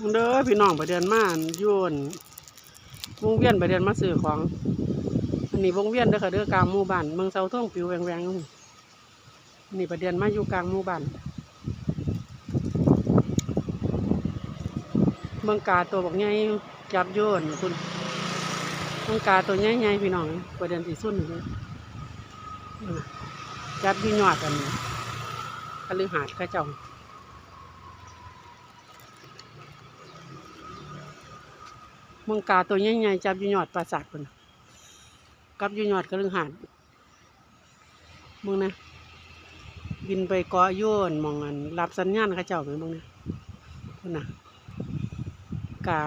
เด้อพี่น้องไปเดินมาโยนวงเวียนไปเดินมาซื้อของ อันนี้วงเวียนเด้อค่ะเด้อกลางหมู่บ้านเมืองเสาท่งปิวแหวงๆนี่ไปเดินมาอยู่กลางหมู่บ้านเมืองกาตัวบอกไงจับโยนคุณเมืองกาตัวใหญ่ๆพี่น้องไปเดินสีสุ่นเลยจับอยี่ยอดกันคฤหาสน์เข้าจ้าเมังกาตัวใหญ่ๆจับยู่ยอดปราสาทคนน่ะกับยู่ยอดกระลึงหาดมึงนะ บินไปเกาะโยนมองอันรับสัญญาณข้าเจ้าไปมึงนะคนน่ะกา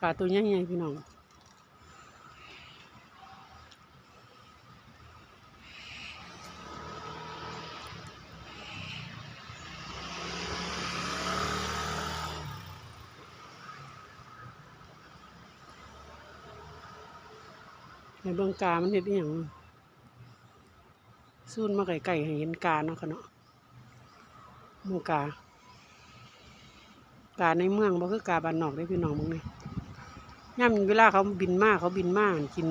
กาตัวใหญ่ๆพี่น้อง ในเบื้องกามันเห็ดอย่างซูนมาไก่ๆให้เห็นกาเนาะค่ะเนาะมูกากาในเมืองบ่คือกาบ้านนอกได้พี่น้องมึงนี่ย่ำเวลาเขาบินมาเขาบินมากิน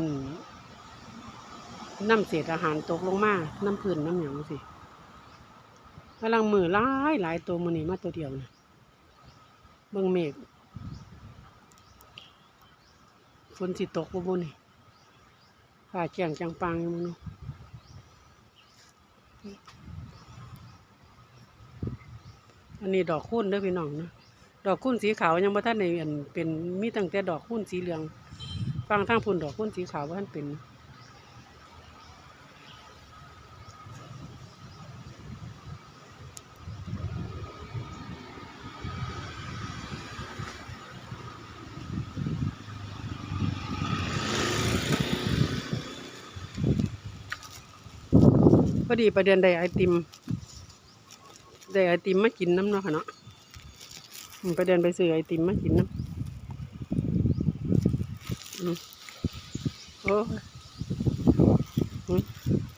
น้ำเศษอาหารตกลงมาน้ำพื้นน้ำหยังสิกำลังมือหลายหลายตัวมือนี่มาตัวเดียวนะเบิ่งเมฆฝนสิตกบ่บนี่ ผ่าแจ้งจังปังอยู่มั้งอันนี้ดอกคุ้นเด้อพี่น้องนะดอกคุ้นสีขาวยังบ่ท่านในอันเป็นมีตั้งแต่ดอกคุ้นสีเหลืองฟังทางพุ่นดอกคุ้นสีขาวบ่ทันเป็น อดีประเด็นได้ไอติมได้ไอติมมากินน้ำเนาะค่ะเนาะประเดินไปซื้อไอติมมากินนะอืมโอ้อืม